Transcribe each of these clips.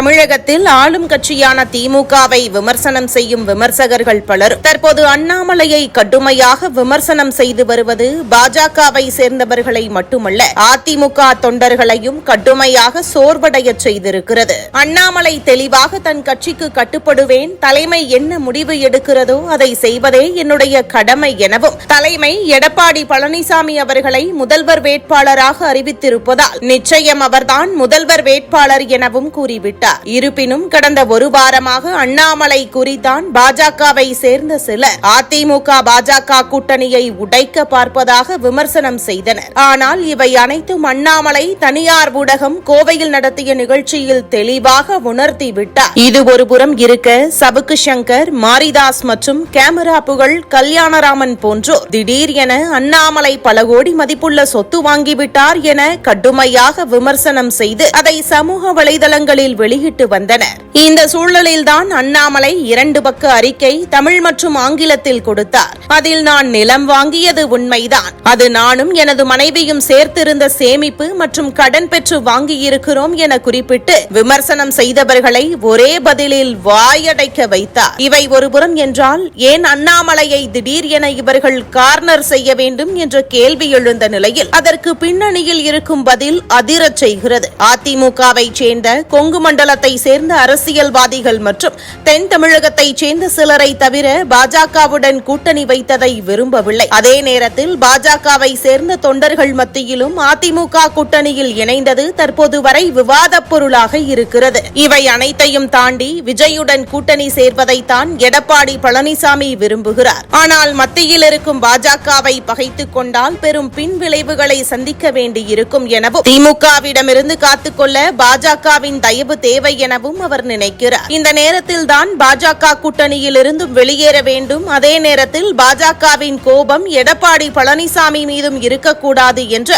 தமிழகத்தில் ஆளும் கட்சியான திமுகவை விமர்சனம் செய்யும் விமர்சகர்கள் பலரும் தற்போது அண்ணாமலையை கடுமையாக விமர்சனம் செய்து வருவது பாஜகவை சேர்ந்தவர்களை மட்டுமல்ல அதிமுக தொண்டர்களையும் கடுமையாக சோர்வடையச் செய்திருக்கிறது. அண்ணாமலை தெளிவாக தன் கட்சிக்கு கட்டுப்படுவேன் தலைமை என்ன முடிவு எடுக்கிறதோ அதை செய்வதே என்னுடைய கடமை எனவும் தலைமை எடப்பாடி பழனிசாமி அவர்களை முதல்வர் வேட்பாளராக அறிவித்திருப்பதால் நிச்சயம் அவர்தான் முதல்வர் வேட்பாளர் எனவும் கூறிவிட்டார். இருப்பினும் கடந்த ஒரு வாரமாக அண்ணாமலை குறித்தான் பாஜகவை சேர்ந்த சிலர் அதிமுக பாஜக கூட்டணியை உடைக்க பார்ப்பதாக விமர்சனம் செய்தனர். ஆனால் இவை அனைத்தும் அண்ணாமலை தனியார் ஊடகம் கோவையில் நடத்திய நிகழ்ச்சியில் தெளிவாக உணர்த்தி விட்டார் இது ஒருபுறம் இருக்க சபுக்கு சங்கர் மாரிதாஸ் மற்றும் கேமரா புகழ் கல்யாணராமன் போன்றோர் திடீர் என அண்ணாமலை பல கோடி மதிப்புள்ள சொத்து வாங்கிவிட்டார் என கடுமையாக விமர்சனம் செய்து அதை சமூக வலைதளங்களில் வெளி வெளியிட்டு வந்தனர். இந்த சூழலில்தான் அண்ணாமலை இரண்டு பக்க அறிக்கை தமிழ் மற்றும் ஆங்கிலத்தில் கொடுத்தார். அதில் நான் நிலம் வாங்கியது உண்மைதான். அது நானும் எனது மனைவியும் சேர்த்திருந்த சேமிப்பு மற்றும் கடன் பெற்று வாங்கியிருக்கிறோம் என குறிப்பிட்டு விமர்சனம் செய்தவர்களை ஒரே பதிலில் வாயடைக்க வைத்தார். இவை ஒருபுறம் என்றால் ஏன் அண்ணாமலையை திடீர் என இவர்கள் கார்னர் செய்ய வேண்டும் என்ற கேள்வி எழுந்த நிலையில் அதற்கு பின்னணியில் இருக்கும் பதில் அதிரச் செய்கிறது. அதிமுகவை சேர்ந்த கொங்கு மண்டலத்தை சேர்ந்த அரசியல்வாதிகள் மற்றும் தென் தமிழகத்தைச் சேர்ந்த சிலரை தவிர பாஜகவுடன் கூட்டணி வைத்ததை விரும்பவில்லை. அதே நேரத்தில் பாஜகவை சேர்ந்த தொண்டர்கள் மத்தியிலும் அதிமுக கூட்டணியில் இணைந்தது தற்போது வரை விவாதப் பொருளாக இருக்கிறது. இவை அனைத்தையும் தாண்டி விஜயுடன் கூட்டணி சேர்வதைத்தான் எடப்பாடி பழனிசாமி விரும்புகிறார். ஆனால் மத்தியில் இருக்கும் பாஜகவை பகைத்துக் கொண்டால் பெரும் பின் விளைவுகளை சந்திக்க வேண்டியிருக்கும் எனவும் திமுகவிடமிருந்து காத்துக்கொள்ள பாஜகவின் தயவு தேவை எனவும் அவர் நினைக்கிறார். இந்த நேரத்தில் தான் பாஜக கூட்டணியில் இருந்தும் வெளியேற வேண்டும். அதே நேரத்தில் பாஜகவின் கோபம் எடப்பாடி பழனிசாமி மீதும் இருக்கக்கூடாது என்ற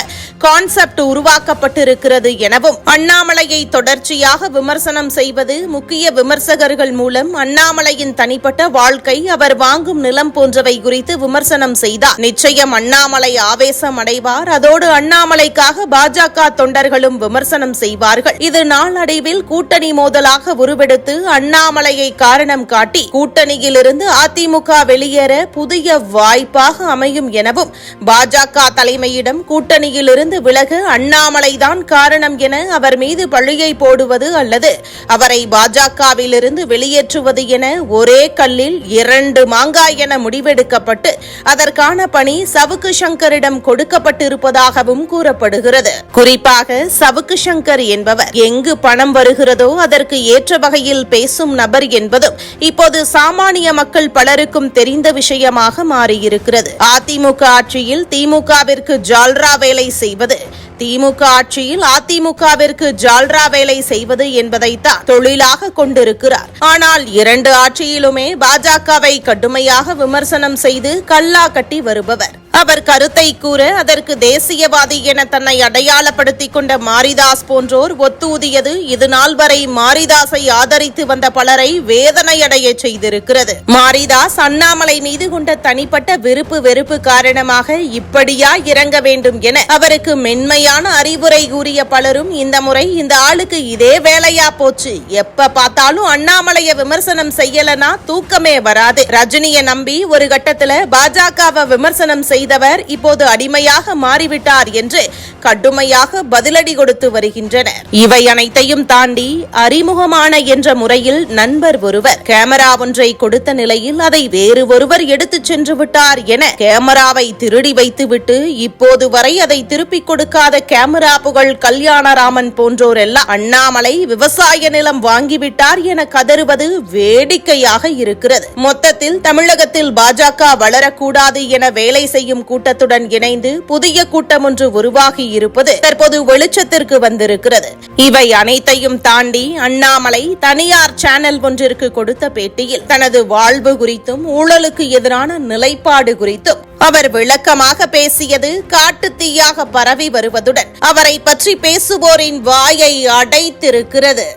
கான்செப்ட் உருவாக்கப்பட்டிருக்கிறது எனவும் அண்ணாமலையை தொடர்ச்சியாக விமர்சனம் செய்வது முக்கிய விமர்சகர்கள் மூலம் அண்ணாமலையின் தனிப்பட்ட வாழ்க்கை அவர் வாங்கும் நிலம் போன்றவை குறித்து விமர்சனம் செய்தார். நிச்சயம் அண்ணாமலை ஆவேசம் அடைவார். அதோடு அண்ணாமலைக்காக பாஜக தொண்டர்களும் விமர்சனம் செய்வார்கள். இது நாளடைவில் கூட்டணி மோதலாக உருவெடுத்து அண்ணாமலையை காரணம் காட்டி கூட்டணியிலிருந்து அதிமுக வெளியேற புதிய வாய்ப்பாக அமையும் எனவும் பாஜக தலைமையிடம் கூட்டணியிலிருந்து விலக அண்ணாமலைதான் காரணம் என அவர் மீது பழியை போடுவது அல்லது அவரை பாஜகவிலிருந்து வெளியேற்றுவது என ஒரே கல்லில் இரண்டு மாங்காய் என முடிவெடுக்கப்பட்டு அதற்கான பணி சவுக்கு சங்கரிடம் கொடுக்கப்பட்டிருப்பதாகவும் கூறப்படுகிறது. குறிப்பாக சவுக்கு சங்கர் என்பவர் எங்கு பணம் வருகிறது அதற்கு ஏற்ற வகையில் பேசும் நபர் என்பதும் இப்போது சாமானிய மக்கள் பலருக்கும் தெரிந்த விஷயமாக மாறியிருக்கிறது. அதிமுக ஆட்சியில் திமுகவிற்கு ஜால்ரா வேலை செய்வது திமுக ஆட்சியில் அதிமுகவிற்கு ஜால்ரா வேலை செய்வது என்பதைத்தான் தொழிலாக கொண்டிருக்கிறார். ஆனால் இரண்டு ஆட்சியிலுமே பாஜகவை கடுமையாக விமர்சனம் செய்து கல்லா கட்டி வருபவர். அவர் கருத்தை கூற அதற்கு தேசியவாதி என தன்னை அடையாளப்படுத்திக் கொண்ட மாரிதாஸ் போன்றோர் ஒத்தூதியது. இது நாள் வரை மாரிதாஸை ஆதரித்து வந்த பலரை வேதனையடைய செய்திருக்கிறது. மாரிதாஸ் அண்ணாமலை மீது கொண்ட தனிப்பட்ட விருப்பு வெறுப்பு காரணமாக இப்படியா இறங்க வேண்டும் என அவருக்கு மென்மையான அறிவுரை கூறிய பலரும் இந்த முறை இந்த ஆளுக்கு இதே வேலையா போச்சு. எப்ப பார்த்தாலும் அண்ணாமலைய விமர்சனம் செய்யலனா தூக்கமே வராது. ரஜினிய நம்பி ஒரு கட்டத்துல பாஜகவை விமர்சனம் செய்தவர் இப்போது அடிமையாக மாறிவிட்டார் என்று கடுமையாக பதிலடி கொடுத்து வருகின்றனர். இவை அனைத்தையும் தாண்டி அறிமுகமான என்ற முறையில் நண்பர் ஒருவர் கேமரா ஒன்றை கொடுத்த நிலையில் அதை வேறு ஒருவர் எடுத்துச் சென்று விட்டார் என கேமராவை திருடி வைத்துவிட்டு இப்போது வரை அதை திருப்பிக் கொடுக்காத கேமரா புகழ் கல்யாணராமன் போன்றோர் எல்லாம் அண்ணாமலை விவசாய நிலம் வாங்கிவிட்டார் என கதறுவது வேடிக்கையாக இருக்கிறது. மொத்தத்தில் தமிழகத்தில் பாஜக வளரக்கூடாது என வேலை செய்யும் கூட்டத்துடன் இணைந்து புதிய கூட்டம் ஒன்று உருவாகி இருப்பது தற்போது வெளிச்சத்திற்கு வந்திருக்கிறது. இவை அனைத்தையும் தாண்டி அண்ணாமலை தனியார் சேனல் ஒன்றிற்கு கொடுத்த பேட்டியில் தனது வாழ்வு குறித்தும் ஊழலுக்கு எதிரான நிலைப்பாடு குறித்தும் அவர் விளக்கமாக பேசியது காட்டுத்தீயாக பரவி வருவதுடன் அவரை பற்றி பேசுவோரின் வாயை அடைத்திருக்கிறது.